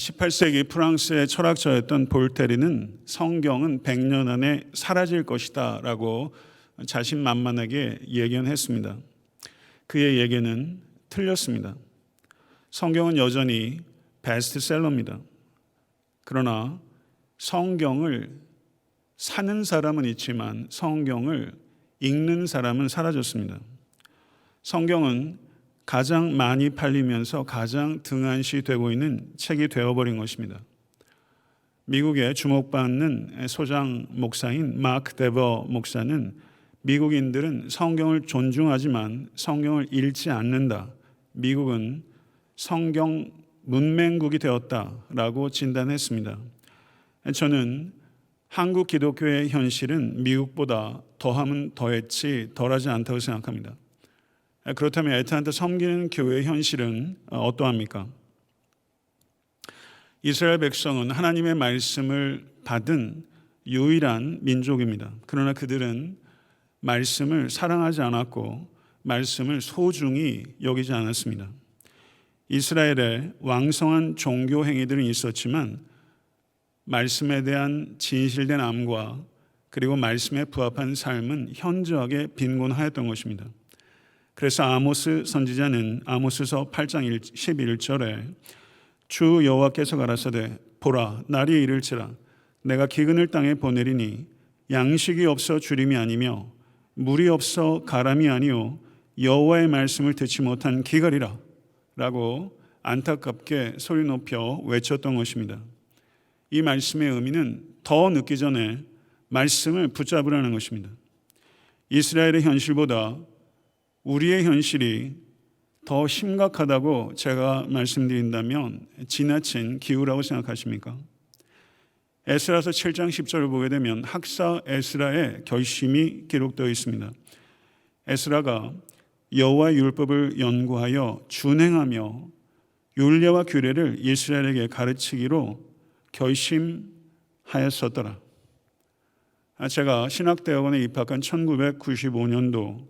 18세기 프랑스의 철학자였던 볼테르는 성경은 100년 안에 사라질 것이다 라고 자신만만하게 예견했습니다. 그의 예견은 틀렸습니다. 성경은 여전히 베스트셀러입니다. 그러나 성경을 사는 사람은 있지만 성경을 읽는 사람은 사라졌습니다. 성경은 가장 많이 팔리면서 가장 등한시 되고 있는 책이 되어버린 것입니다. 미국의 주목받는 소장 목사인 마크 데버 목사는 미국인들은 성경을 존중하지만 성경을 읽지 않는다. 미국은 성경 문맹국이 되었다라고 진단했습니다. 저는 한국 기독교의 현실은 미국보다 더하면 더했지 덜하지 않다고 생각합니다. 그렇다면 애타한테 섬기는 교회의 현실은 어떠합니까? 이스라엘 백성은 하나님의 말씀을 받은 유일한 민족입니다. 그러나 그들은 말씀을 사랑하지 않았고 말씀을 소중히 여기지 않았습니다. 이스라엘에 왕성한 종교 행위들은 있었지만 말씀에 대한 진실된 암과 그리고 말씀에 부합한 삶은 현저하게 빈곤하였던 것입니다. 그래서 아모스 선지자는 아모스서 8장 11절에 주 여호와께서 가라사대 보라 날이 이를지라 내가 기근을 땅에 보내리니 양식이 없어 주림이 아니며 물이 없어 가람이 아니요 여호와의 말씀을 듣지 못한 기갈이라 라고 안타깝게 소리 높여 외쳤던 것입니다. 이 말씀의 의미는 더 늦기 전에 말씀을 붙잡으라는 것입니다. 이스라엘의 현실보다 우리의 현실이 더 심각하다고 제가 말씀드린다면 지나친 기후라고 생각하십니까? 에스라서 7장 10절을 보게 되면 학사 에스라의 결심이 기록되어 있습니다. 에스라가 여호와 율법을 연구하여 준행하며 율례와 규례를 이스라엘에게 가르치기로 결심하였었더라. 제가 신학대학원에 입학한 1995년도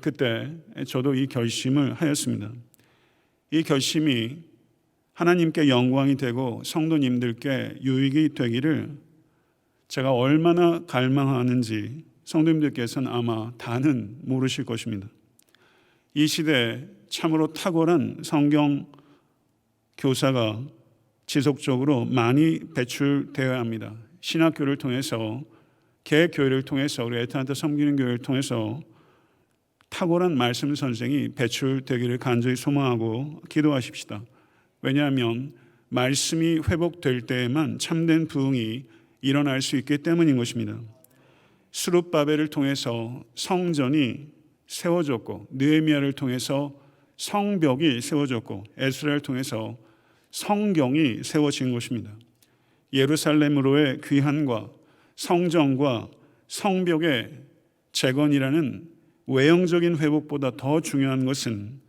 그때 저도 이 결심을 하였습니다. 이 결심이 하나님께 영광이 되고 성도님들께 유익이 되기를 제가 얼마나 갈망하는지 성도님들께서는 아마 다는 모르실 것입니다. 이 시대에 참으로 탁월한 성경 교사가 지속적으로 많이 배출되어야 합니다. 신학교를 통해서 개교회를 통해서 우리 에탄한테 섬기는 교회를 통해서 탁월한 말씀 선생이 배출되기를 간절히 소망하고 기도하십시다. 왜냐하면 말씀이 회복될 때에만 참된 부흥이 일어날 수 있기 때문인 것입니다. 수룹바벨을 통해서 성전이 세워졌고 느헤미야를 통해서 성벽이 세워졌고 에스라를 통해서 성경이 세워진 것입니다. 예루살렘으로의 귀환과 성전과 성벽의 재건이라는 외형적인 회복보다 더 중요한 것은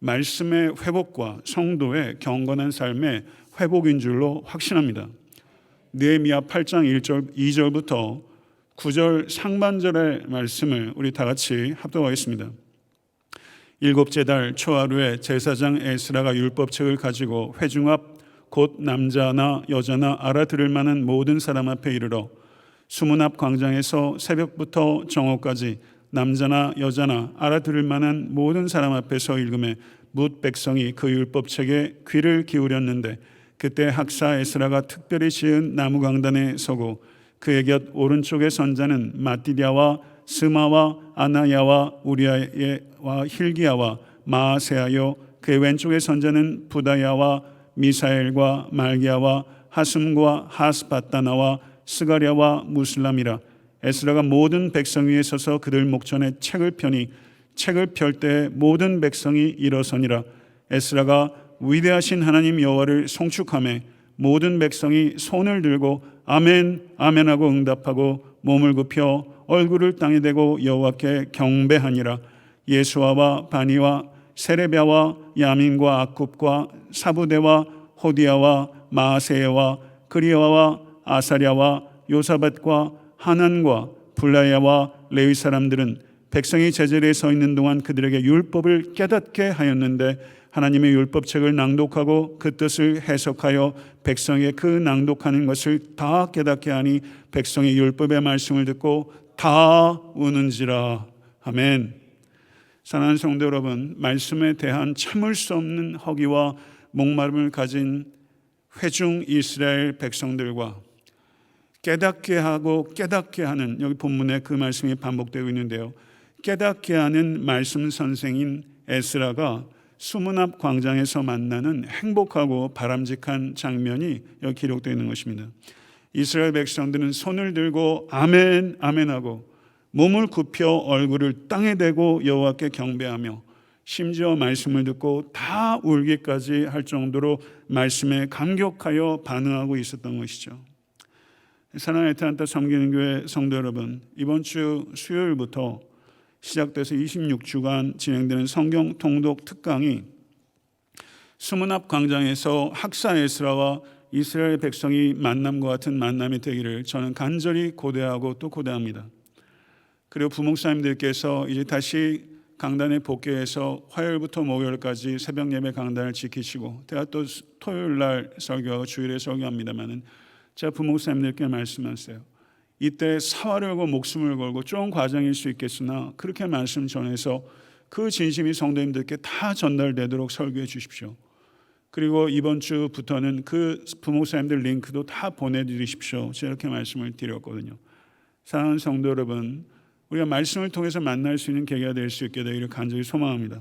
말씀의 회복과 성도의 경건한 삶의 회복인 줄로 확신합니다. 느헤미야 8장 1절 2절부터 9절 상반절의 말씀을 우리 다 같이 합독하겠습니다. 일곱째 달 초하루에 제사장 에스라가 율법책을 가지고 회중 앞 곧 남자나 여자나 알아들을 만한 모든 사람 앞에 이르러 수문 앞 광장에서 새벽부터 정오까지 남자나 여자나 알아들을 만한 모든 사람 앞에서 읽음에 뭇 백성이 그 율법책에 귀를 기울였는데 그때 학사 에스라가 특별히 지은 나무 강단에 서고 그의 곁 오른쪽의 선자는 마띠디아와 스마와 아나야와 우리아와 힐기야와 마세아요. 그의 왼쪽의 선자는 부다야와 미사엘과 말기야와 하슴과 하스바타나와 스가랴와 무슬람이라 에스라가 모든 백성 위에 서서 그들 목전에 책을 펴니 책을 펼 때 모든 백성이 일어서니라. 에스라가 위대하신 하나님 여호와를 송축함에 모든 백성이 손을 들고 아멘 아멘하고 응답하고 몸을 굽혀 얼굴을 땅에 대고 여호와께 경배하니라. 예수아와 바니와 세레비아와 야민과 아굽과 사부대와 호디아와 마세와 그리아와 아사랴와 요사밧과 하난과 블라야와 레위 사람들은 백성이 제자리에 서 있는 동안 그들에게 율법을 깨닫게 하였는데 하나님의 율법책을 낭독하고 그 뜻을 해석하여 백성의 그 낭독하는 것을 다 깨닫게 하니 백성이 율법의 말씀을 듣고 다 우는지라 아멘. 사랑하는 성도 여러분, 말씀에 대한 참을 수 없는 허기와 목마름을 가진 회중 이스라엘 백성들과 깨닫게 하고 깨닫게 하는 여기 본문에 그 말씀이 반복되고 있는데요. 깨닫게 하는 말씀 선생인 에스라가 수문 앞 광장에서 만나는 행복하고 바람직한 장면이 여기 기록되어 있는 것입니다. 이스라엘 백성들은 손을 들고 아멘 아멘하고 몸을 굽혀 얼굴을 땅에 대고 여호와께 경배하며 심지어 말씀을 듣고 다 울기까지 할 정도로 말씀에 감격하여 반응하고 있었던 것이죠. 사랑의 에탄타 섬기는 교회 성도 여러분, 이번 주 수요일부터 시작돼서 26주간 진행되는 성경 통독 특강이 수문 앞 광장에서 학사 에스라와 이스라엘 백성이 만남과 같은 만남이 되기를 저는 간절히 고대하고 또 고대합니다. 그리고 부목사님들께서 이제 다시 강단에 복귀해서 화요일부터 목요일까지 새벽 예배 강단을 지키시고 제가 또 토요일 날 설교하고 주일에 설교합니다만은 제가 부목사님들께 말씀하세요. 이때 사활을 걸고 목숨을 걸고 좀 과정일 수 있겠으나 그렇게 말씀 전해서 그 진심이 성도님들께 다 전달되도록 설교해 주십시오. 그리고 이번 주부터는 그 부목사님들 링크도 다 보내드리십시오. 제가 이렇게 말씀을 드렸거든요. 사랑하는 성도 여러분, 우리가 말씀을 통해서 만날 수 있는 계기가 될 수 있게 되기를 간절히 소망합니다.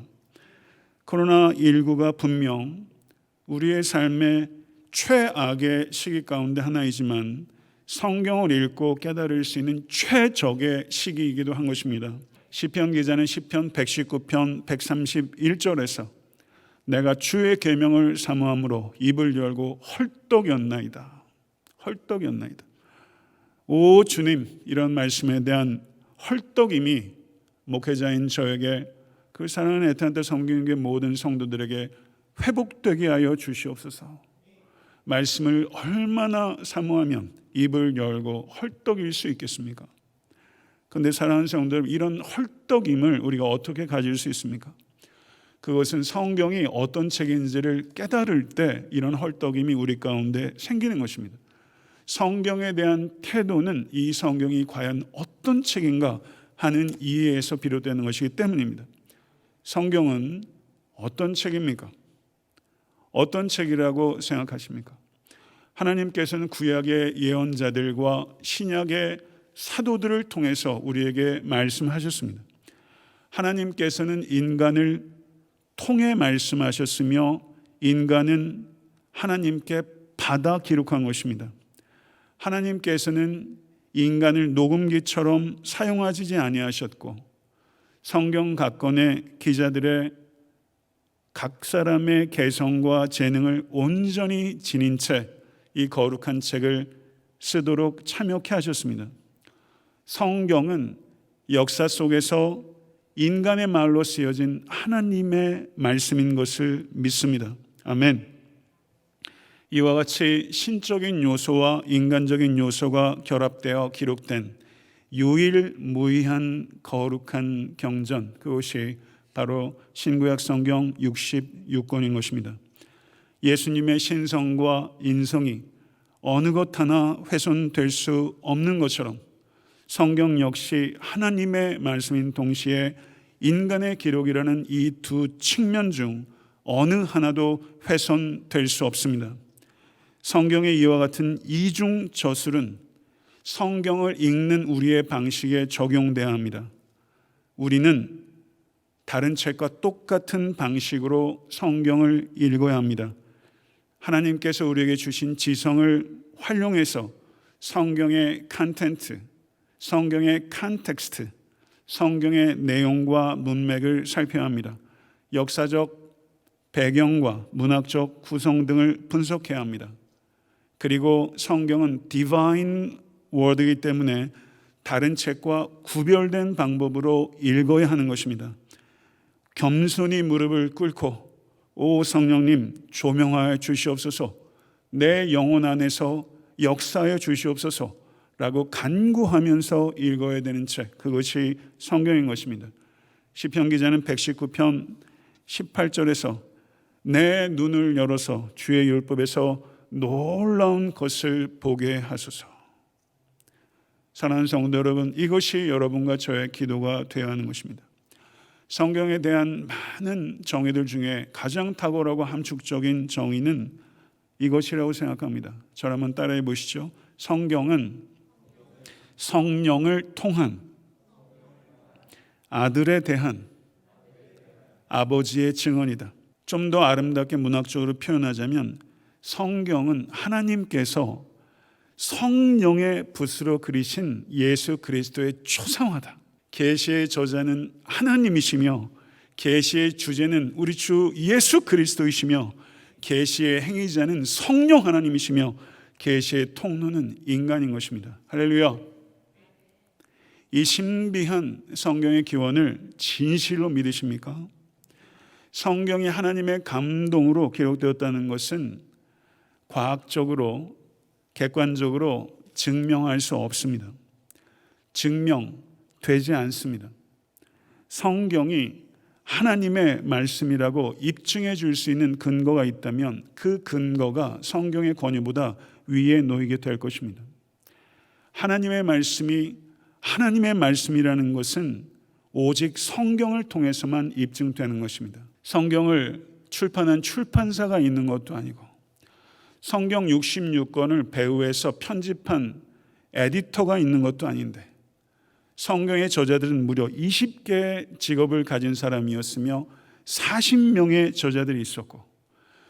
코로나19가 분명 우리의 삶의 최악의 시기 가운데 하나이지만 성경을 읽고 깨달을 수 있는 최적의 시기이기도 한 것입니다. 시편 기자는 시편 119편 131절에서 내가 주의 계명을 사모함으로 입을 열고 헐떡였나이다. 헐떡였나이다. 오 주님 이런 말씀에 대한 헐떡임이 목회자인 저에게 그 사랑하는 에탄테 섬기는 게 모든 성도들에게 회복되게 하여 주시옵소서. 말씀을 얼마나 사모하면 입을 열고 헐떡일 수 있겠습니까? 근데 사랑하는 성도들 이런 헐떡임을 우리가 어떻게 가질 수 있습니까? 그것은 성경이 어떤 책인지를 깨달을 때 이런 헐떡임이 우리 가운데 생기는 것입니다. 성경에 대한 태도는 이 성경이 과연 어떤 책인가 하는 이해에서 비롯되는 것이기 때문입니다. 성경은 어떤 책입니까? 어떤 책이라고 생각하십니까? 하나님께서는 구약의 예언자들과 신약의 사도들을 통해서 우리에게 말씀하셨습니다. 하나님께서는 인간을 통해 말씀하셨으며 인간은 하나님께 받아 기록한 것입니다. 하나님께서는 인간을 녹음기처럼 사용하지 아니하셨고 성경 각 권의 기자들의 각 사람의 개성과 재능을 온전히 지닌 채 이 거룩한 책을 쓰도록 참여케 하셨습니다. 성경은 역사 속에서 인간의 말로 쓰여진 하나님의 말씀인 것을 믿습니다. 아멘. 이와 같이 신적인 요소와 인간적인 요소가 결합되어 기록된 유일무이한 거룩한 경전 그것이 바로 신구약 성경 66권인 것입니다. 예수님의 신성과 인성이 어느 것 하나 훼손될 수 없는 것처럼 성경 역시 하나님의 말씀인 동시에 인간의 기록이라는 이 두 측면 중 어느 하나도 훼손될 수 없습니다. 성경의 이와 같은 이중 저술은 성경을 읽는 우리의 방식에 적용돼야 합니다. 우리는 다른 책과 똑같은 방식으로 성경을 읽어야 합니다. 하나님께서 우리에게 주신 지성을 활용해서 성경의 컨텐트, 성경의 컨텍스트, 성경의 내용과 문맥을 살펴야 합니다. 역사적 배경과 문학적 구성 등을 분석해야 합니다. 그리고 성경은 디바인 워드이기 때문에 다른 책과 구별된 방법으로 읽어야 하는 것입니다. 겸손히 무릎을 꿇고 오 성령님 조명하여 주시옵소서 내 영혼 안에서 역사하여 주시옵소서 라고 간구하면서 읽어야 되는 책 그것이 성경인 것입니다. 시편 기자는 119편 18절에서 내 눈을 열어서 주의 율법에서 놀라운 것을 보게 하소서. 사랑하는 성도 여러분, 이것이 여러분과 저의 기도가 되어야 하는 것입니다. 성경에 대한 많은 정의들 중에 가장 탁월하고 함축적인 정의는 이것이라고 생각합니다. 저를 한번 따라해 보시죠. 성경은 성령을 통한 아들에 대한 아버지의 증언이다. 좀 더 아름답게 문학적으로 표현하자면 성경은 하나님께서 성령의 붓으로 그리신 예수 그리스도의 초상화다. 계시의 저자는 하나님이시며 계시의 주제는 우리 주 예수 그리스도이시며 계시의 행위자는 성령 하나님이시며 계시의 통로는 인간인 것입니다. 할렐루야. 이 신비한 성경의 기원을 진실로 믿으십니까? 성경이 하나님의 감동으로 기록되었다는 것은 과학적으로 객관적으로 증명할 수 없습니다. 증명 되지 않습니다. 성경이 하나님의 말씀이라고 입증해 줄 수 있는 근거가 있다면 그 근거가 성경의 권위보다 위에 놓이게 될 것입니다. 하나님의 말씀이 하나님의 말씀이라는 것은 오직 성경을 통해서만 입증되는 것입니다. 성경을 출판한 출판사가 있는 것도 아니고 성경 66권을 배후에서 편집한 에디터가 있는 것도 아닌데 성경의 저자들은 무려 20개의 직업을 가진 사람이었으며 40명의 저자들이 있었고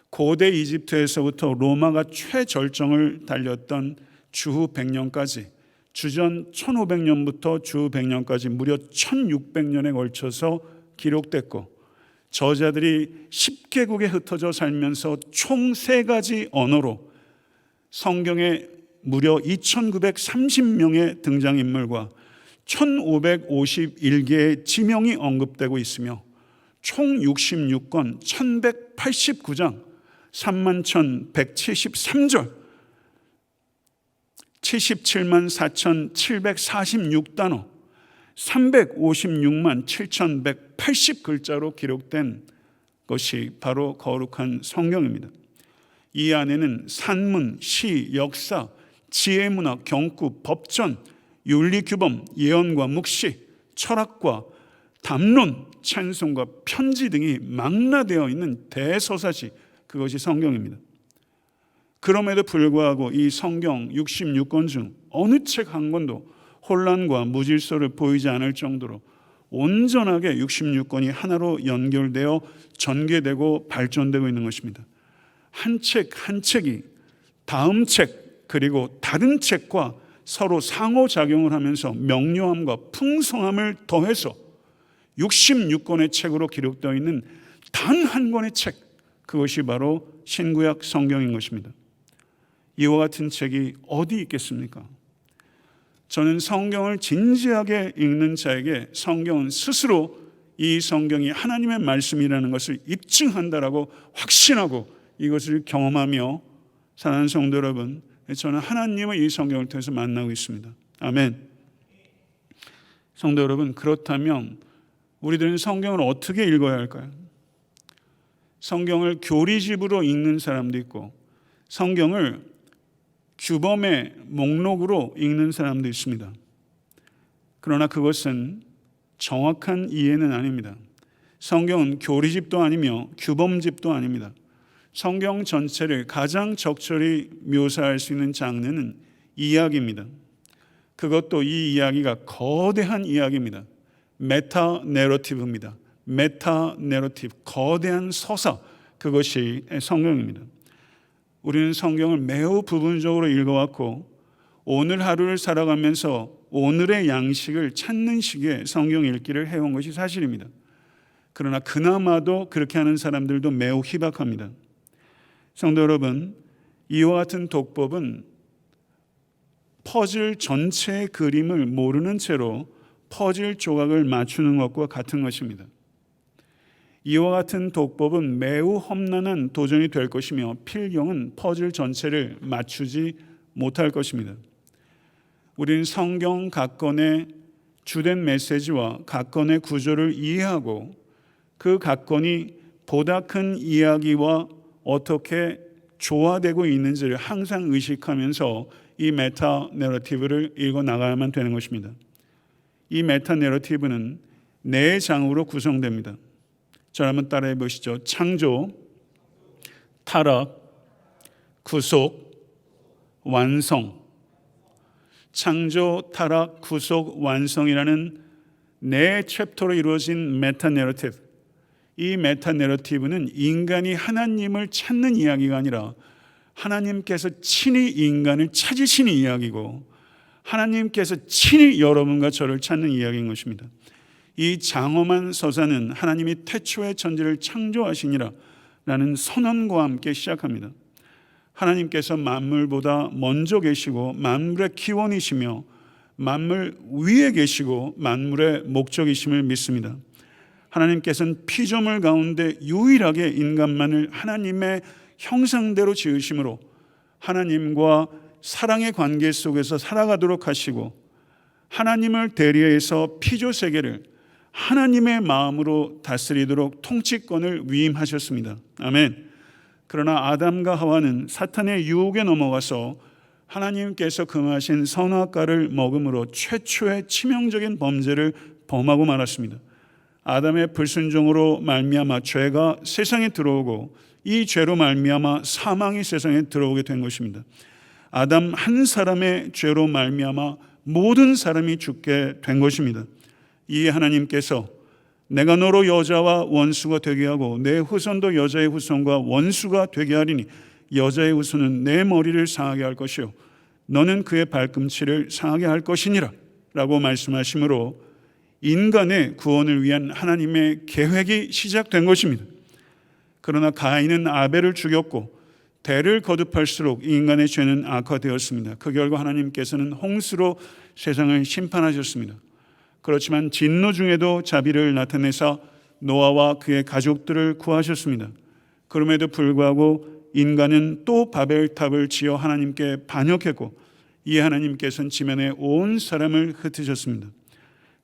고대 이집트에서부터 로마가 최절정을 달렸던 주후 100년까지 주전 1500년부터 주 100년까지 무려 1600년에 걸쳐서 기록됐고 저자들이 10개국에 흩어져 살면서 총세 가지 언어로 성경에 무려 2930명의 등장인물과 1551개의 지명이 언급되고 있으며 총 66권 1189장 31,173절 77만 4,746단어 356만 7,180 글자로 기록된 것이 바로 거룩한 성경입니다. 이 안에는 산문, 시, 역사, 지혜문학, 경구, 법전, 윤리 규범, 예언과 묵시, 철학과 담론, 찬송과 편지 등이 망라되어 있는 대서사시 그것이 성경입니다. 그럼에도 불구하고 이 성경 66권 중 어느 책 한 권도 혼란과 무질서를 보이지 않을 정도로 온전하게 66권이 하나로 연결되어 전개되고 발전되고 있는 것입니다. 한 책한 책이 다음 책 그리고 다른 책과 서로 상호작용을 하면서 명료함과 풍성함을 더해서 66권의 책으로 기록되어 있는 단 한 권의 책 그것이 바로 신구약 성경인 것입니다. 이와 같은 책이 어디 있겠습니까? 저는 성경을 진지하게 읽는 자에게 성경은 스스로 이 성경이 하나님의 말씀이라는 것을 입증한다라고 확신하고 이것을 경험하며 사랑하는 성도 여러분, 저는 하나님의 이 성경을 통해서 만나고 있습니다. 아멘. 성도 여러분, 그렇다면 우리들은 성경을 어떻게 읽어야 할까요? 성경을 교리집으로 읽는 사람도 있고 성경을 규범의 목록으로 읽는 사람도 있습니다. 그러나 그것은 정확한 이해는 아닙니다. 성경은 교리집도 아니며 규범집도 아닙니다. 성경 전체를 가장 적절히 묘사할 수 있는 장르는 이야기입니다. 그것도 이 이야기가 거대한 이야기입니다. 메타 내러티브입니다. 메타 내러티브, 거대한 서사, 그것이 성경입니다. 우리는 성경을 매우 부분적으로 읽어왔고 오늘 하루를 살아가면서 오늘의 양식을 찾는 식의 성경 읽기를 해온 것이 사실입니다. 그러나 그나마도 그렇게 하는 사람들도 매우 희박합니다. 성도 여러분, 이와 같은 독법은 퍼즐 전체의 그림을 모르는 채로 퍼즐 조각을 맞추는 것과 같은 것입니다. 이와 같은 독법은 매우 험난한 도전이 될 것이며 필경은 퍼즐 전체를 맞추지 못할 것입니다. 우리는 성경 각 건의 주된 메시지와 각 건의 구조를 이해하고 그 각 건이 보다 큰 이야기와 어떻게 조화되고 있는지를 항상 의식하면서 이 메타 내러티브를 읽어 나가야만 되는 것입니다. 이 메타 내러티브는 네 장으로 구성됩니다. 저 한번 따라해 보시죠. 창조, 타락, 구속, 완성. 창조, 타락, 구속, 완성이라는 네 챕터로 이루어진 메타 내러티브. 이 메타 내러티브는 인간이 하나님을 찾는 이야기가 아니라 하나님께서 친히 인간을 찾으시는 이야기고 하나님께서 친히 여러분과 저를 찾는 이야기인 것입니다. 이 장엄한 서사는 하나님이 태초의 천지를 창조하시니라 라는 선언과 함께 시작합니다. 하나님께서 만물보다 먼저 계시고 만물의 기원이시며 만물 위에 계시고 만물의 목적이심을 믿습니다. 하나님께서는 피조물 가운데 유일하게 인간만을 하나님의 형상대로 지으심으로 하나님과 사랑의 관계 속에서 살아가도록 하시고 하나님을 대리해서 피조 세계를 하나님의 마음으로 다스리도록 통치권을 위임하셨습니다. 아멘. 그러나 아담과 하와는 사탄의 유혹에 넘어가서 하나님께서 금하신 선악과를 먹음으로 최초의 치명적인 범죄를 범하고 말았습니다. 아담의 불순종으로 말미암아 죄가 세상에 들어오고 이 죄로 말미암아 사망이 세상에 들어오게 된 것입니다. 아담 한 사람의 죄로 말미암아 모든 사람이 죽게 된 것입니다. 이 하나님께서 내가 너로 여자와 원수가 되게 하고 내 후손도 여자의 후손과 원수가 되게 하리니 여자의 후손은 내 머리를 상하게 할 것이요 너는 그의 발꿈치를 상하게 할 것이니라 라고 말씀하시므로 인간의 구원을 위한 하나님의 계획이 시작된 것입니다. 그러나 가인은 아벨을 죽였고 대를 거듭할수록 인간의 죄는 악화되었습니다. 그 결과 하나님께서는 홍수로 세상을 심판하셨습니다. 그렇지만 진노 중에도 자비를 나타내사 노아와 그의 가족들을 구하셨습니다. 그럼에도 불구하고 인간은 또 바벨탑을 지어 하나님께 반역했고 이 하나님께서는 지면에 온 사람을 흩으셨습니다.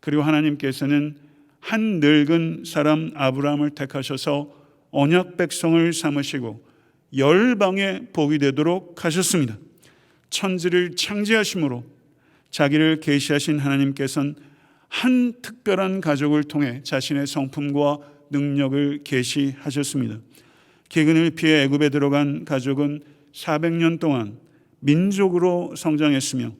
그리고 하나님께서는 한 늙은 사람 아브라함을 택하셔서 언약 백성을 삼으시고 열방의 복이 되도록 하셨습니다. 천지를 창조하심으로 자기를 계시하신 하나님께서는 한 특별한 가족을 통해 자신의 성품과 능력을 계시하셨습니다. 기근을 피해 애굽에 들어간 가족은 400년 동안 민족으로 성장했으며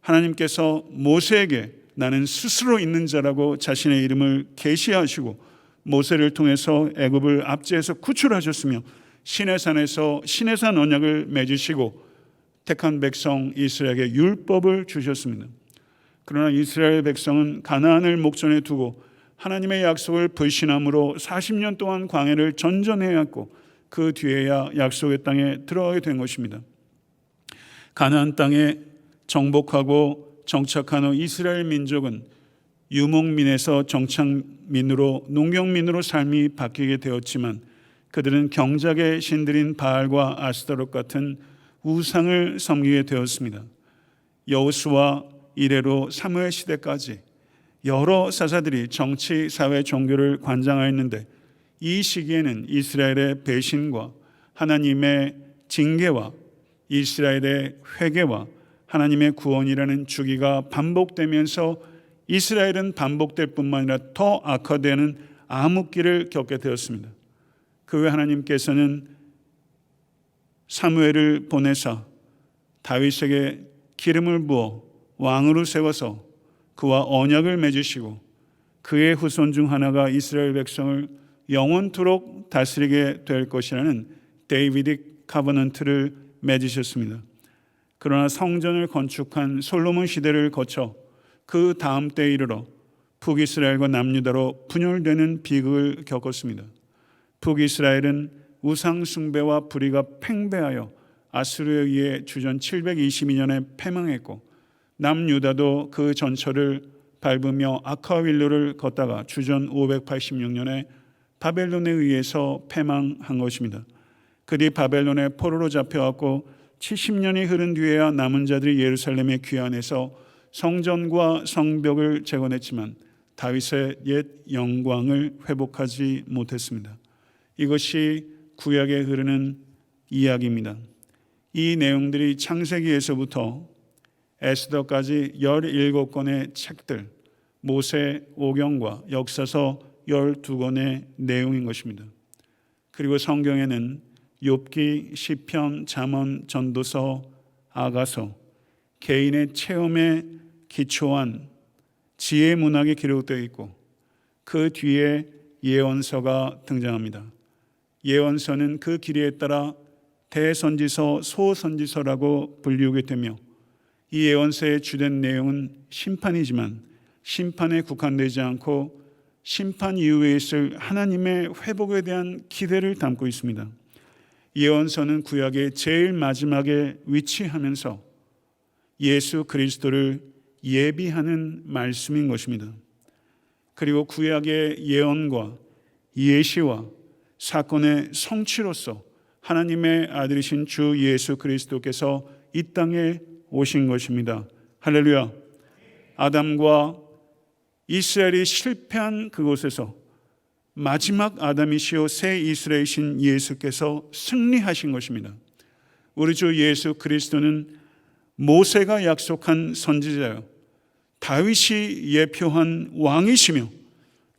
하나님께서 모세에게 나는 스스로 있는 자라고 자신의 이름을 계시하시고 모세를 통해서 애굽을 압제해서 구출하셨으며 시내산에서 시내산 언약을 맺으시고 택한 백성 이스라엘에게 율법을 주셨습니다. 그러나 이스라엘 백성은 가나안을 목전에 두고 하나님의 약속을 불신함으로 40년 동안 광해를 전전해야 했고 그 뒤에야 약속의 땅에 들어가게 된 것입니다. 가나안 땅에 정복하고 정착한 후 이스라엘 민족은 유목민에서 정착민으로 농경민으로 삶이 바뀌게 되었지만 그들은 경작의 신들인 바알과 아스타롯 같은 우상을 섬기게 되었습니다. 여호수와 이래로 사무엘 시대까지 여러 사사들이 정치, 사회, 종교를 관장하였는데 이 시기에는 이스라엘의 배신과 하나님의 징계와 이스라엘의 회개와 하나님의 구원이라는 주기가 반복되면서 이스라엘은 반복될 뿐만 아니라 더 악화되는 암흑기를 겪게 되었습니다. 그 외 하나님께서는 사무엘을 보내사 다윗에게 기름을 부어 왕으로 세워서 그와 언약을 맺으시고 그의 후손 중 하나가 이스라엘 백성을 영원토록 다스리게 될 것이라는 데이비딕 카버넌트를 맺으셨습니다. 그러나 성전을 건축한 솔로몬 시대를 거쳐 그 다음 때에 이르러 북이스라엘과 남유다로 분열되는 비극을 겪었습니다. 북이스라엘은 우상 숭배와 불의가 팽배하여 아수르에 의해 주전 722년에 패망했고 남유다도 그 전철을 밟으며 아카윌로를 걷다가 주전 586년에 바벨론에 의해서 패망한 것입니다. 그 뒤 바벨론의 포로로 잡혀왔고 70년이 흐른 뒤에야 남은 자들이 예루살렘에 귀환해서 성전과 성벽을 재건했지만 다윗의 옛 영광을 회복하지 못했습니다. 이것이 구약에 흐르는 이야기입니다. 이 내용들이 창세기에서부터 에스더까지 17권의 책들, 모세 오경과 역사서 12권의 내용인 것입니다. 그리고 성경에는 욥기, 시편, 잠언, 전도서, 아가서 개인의 체험에 기초한 지혜 문학이 기록되어 있고 그 뒤에 예언서가 등장합니다. 예언서는 그 길이에 따라 대선지서, 소선지서라고 불리우게 되며 이 예언서의 주된 내용은 심판이지만 심판에 국한되지 않고 심판 이후에 있을 하나님의 회복에 대한 기대를 담고 있습니다. 예언서는 구약의 제일 마지막에 위치하면서 예수 그리스도를 예비하는 말씀인 것입니다. 그리고 구약의 예언과 예시와 사건의 성취로서 하나님의 아들이신 주 예수 그리스도께서 이 땅에 오신 것입니다. 할렐루야. 아담과 이스라엘이 실패한 그곳에서 마지막 아담이시오 새 이스라엘이신 예수께서 승리하신 것입니다. 우리 주 예수 그리스도는 모세가 약속한 선지자요. 다윗이 예표한 왕이시며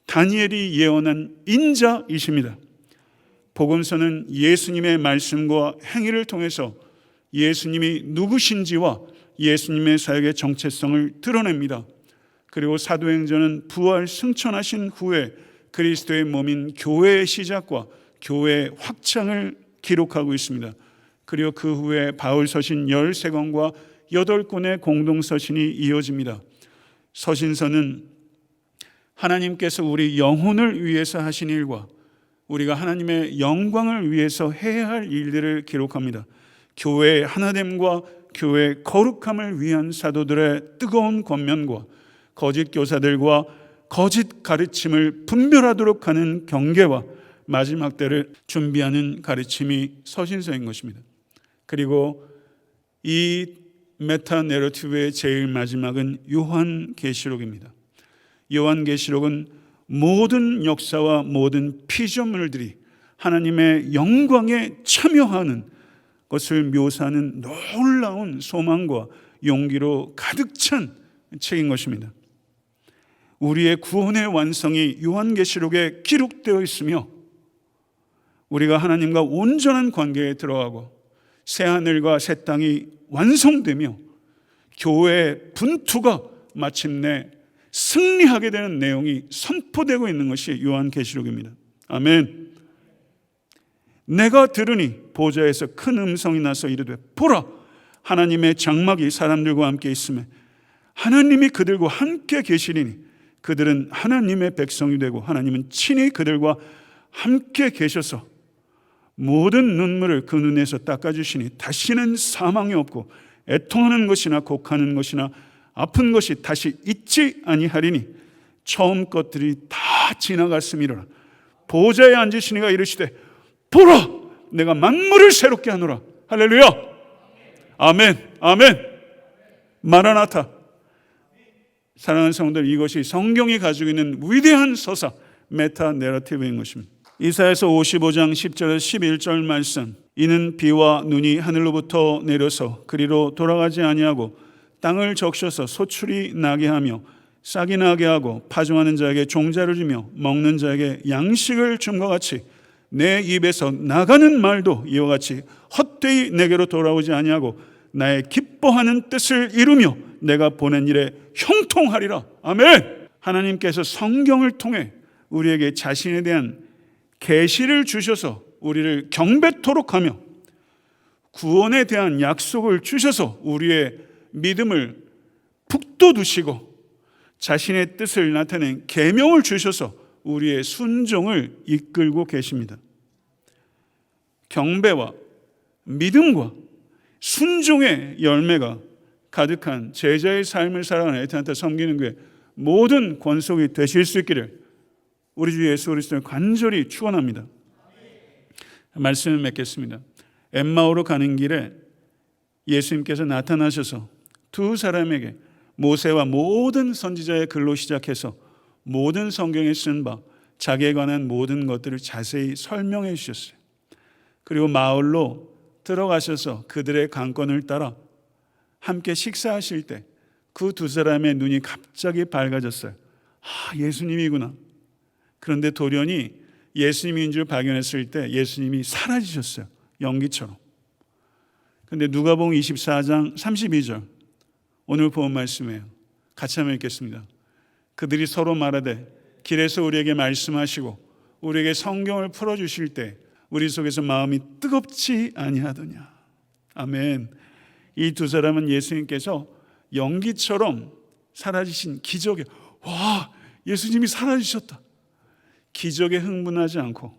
다니엘이 예언한 인자이십니다. 복음서는 예수님의 말씀과 행위를 통해서 예수님이 누구신지와 예수님의 사역의 정체성을 드러냅니다. 그리고 사도행전은 부활 승천하신 후에 그리스도의 몸인 교회의 시작과 교회의 확장을 기록하고 있습니다. 그리고 그 후에 바울 서신 13권과 8권의 공동 서신이 이어집니다. 서신서는 하나님께서 우리 영혼을 위해서 하신 일과 우리가 하나님의 영광을 위해서 해야 할 일들을 기록합니다. 교회의 하나됨과 교회의 거룩함을 위한 사도들의 뜨거운 권면과 거짓 교사들과 거짓 가르침을 분별하도록 하는 경계와 마지막 때를 준비하는 가르침이 서신서인 것입니다. 그리고 이 메타 내러티브의 제일 마지막은 요한 계시록입니다. 요한 계시록은 모든 역사와 모든 피조물들이 하나님의 영광에 참여하는 것을 묘사하는 놀라운 소망과 용기로 가득 찬 책인 것입니다. 우리의 구원의 완성이 요한계시록에 기록되어 있으며 우리가 하나님과 온전한 관계에 들어가고 새 하늘과 새 땅이 완성되며 교회의 분투가 마침내 승리하게 되는 내용이 선포되고 있는 것이 요한계시록입니다. 아멘. 내가 들으니 보좌에서 큰 음성이 나서 이르되 보라 하나님의 장막이 사람들과 함께 있음에 하나님이 그들과 함께 계시리니 그들은 하나님의 백성이 되고 하나님은 친히 그들과 함께 계셔서 모든 눈물을 그 눈에서 닦아주시니 다시는 사망이 없고 애통하는 것이나 곡하는 것이나 아픈 것이 다시 있지 아니하리니 처음 것들이 다 지나갔음이라. 보좌에 앉으시니가 이르시되 보라 내가 만물을 새롭게 하노라. 할렐루야. 아멘 아멘. 마라나타 사랑하는 성도들 이것이 성경이 가지고 있는 위대한 서사 메타 내러티브인 것입니다. 이사에서 55장 10절 11절 말씀. 이는 비와 눈이 하늘로부터 내려서 그리로 돌아가지 아니하고 땅을 적셔서 소출이 나게 하며 싹이 나게 하고 파종하는 자에게 종자를 주며 먹는 자에게 양식을 줌과 같이 내 입에서 나가는 말도 이와 같이 헛되이 내게로 돌아오지 아니하고 나의 기뻐하는 뜻을 이루며 내가 보낸 일에 형통하리라. 아멘. 하나님께서 성경을 통해 우리에게 자신에 대한 계시를 주셔서 우리를 경배토록 하며 구원에 대한 약속을 주셔서 우리의 믿음을 북돋우시고 자신의 뜻을 나타낸 계명을 주셔서 우리의 순종을 이끌고 계십니다. 경배와 믿음과 순종의 열매가 가득한 제자의 삶을 살아가는 에탄타 섬기는 게 모든 권속이 되실 수 있기를 우리 주 예수 그리스도를 간절히 축원합니다. 말씀을 맺겠습니다. 엠마오로 가는 길에 예수님께서 나타나셔서 두 사람에게 모세와 모든 선지자의 글로 시작해서 모든 성경에 쓴 바 자기에 관한 모든 것들을 자세히 설명해 주셨어요. 그리고 마을로 들어가셔서 그들의 관건을 따라 함께 식사하실 때 그 두 사람의 눈이 갑자기 밝아졌어요. 아, 예수님이구나. 그런데 돌연히 예수님인 줄 발견했을 때 예수님이 사라지셨어요. 연기처럼. 근데 누가복음 24장 32절 오늘 본 말씀이에요. 같이 한번 읽겠습니다. 그들이 서로 말하되 길에서 우리에게 말씀하시고 우리에게 성경을 풀어 주실 때 우리 속에서 마음이 뜨겁지 아니하더냐. 아멘. 이 두 사람은 예수님께서 연기처럼 사라지신 기적에 와 예수님이 사라지셨다. 기적에 흥분하지 않고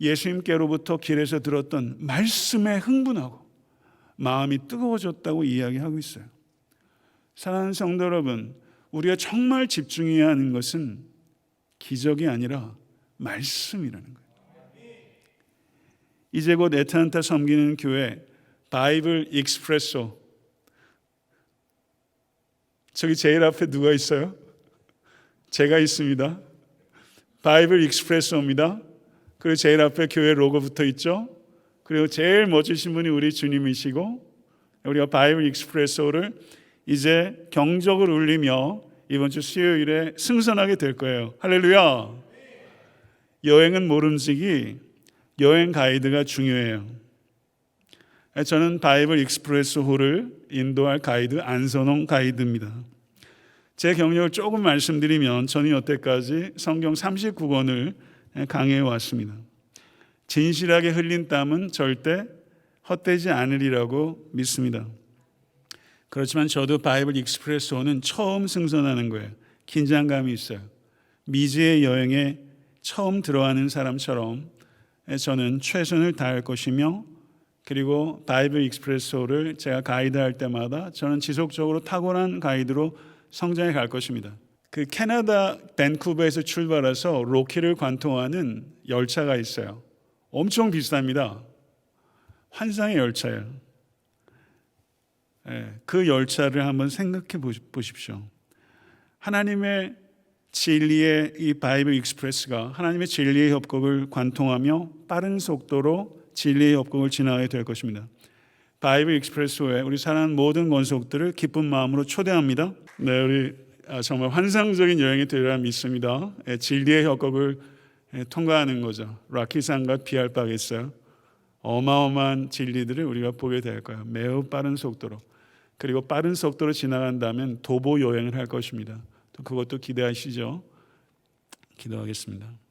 예수님께로부터 길에서 들었던 말씀에 흥분하고 마음이 뜨거워졌다고 이야기하고 있어요. 사랑하는 성도 여러분, 우리가 정말 집중해야 하는 것은 기적이 아니라 말씀이라는 거예요. 이제 곧 에탄타 섬기는 교회 바이블 익스프레소 저기 제일 앞에 누가 있어요? 제가 있습니다. 바이블 익스프레소입니다. 그리고 제일 앞에 교회 로고 붙어 있죠. 그리고 제일 멋지신 분이 우리 주님이시고 우리가 바이블 익스프레소를 이제 경적을 울리며 이번 주 수요일에 승선하게 될 거예요. 할렐루야. 여행은 모름지기 여행 가이드가 중요해요. 저는 바이블 익스프레소 호를 인도할 가이드 안선홍 가이드입니다. 제 경력을 조금 말씀드리면 저는 여태까지 성경 39권을 강해해 왔습니다. 진실하게 흘린 땀은 절대 헛되지 않으리라고 믿습니다. 그렇지만 저도 바이블 익스프레소는 처음 승선하는 거예요. 긴장감이 있어요. 미지의 여행에 처음 들어가는 사람처럼 저는 최선을 다할 것이며 그리고 바이블 익스프레소를 제가 가이드할 때마다 저는 지속적으로 탁월한 가이드로 성장해 갈 것입니다. 그 캐나다 밴쿠버에서 출발해서 로키를 관통하는 열차가 있어요. 엄청 비쌉니다. 환상의 열차예요. 예, 그 열차를 한번 생각해 보십시오. 하나님의 진리의 이 바이블 익스프레스가 하나님의 진리의 협곡을 관통하며 빠른 속도로 진리의 협곡을 지나게 될 것입니다. 바이블 익스프레스에 우리 사랑하는 모든 권속들을 기쁜 마음으로 초대합니다. 네, 우리 아, 정말 환상적인 여행이 되리라 믿습니다. 예, 진리의 협곡을 예, 통과하는 거죠. 라키산과 비할 바겠어요. 어마어마한 진리들을 우리가 보게 될 거예요. 매우 빠른 속도로. 그리고 빠른 속도로 지나간다면 도보 여행을 할 것입니다. 또 그것도 기대하시죠. 기도하겠습니다.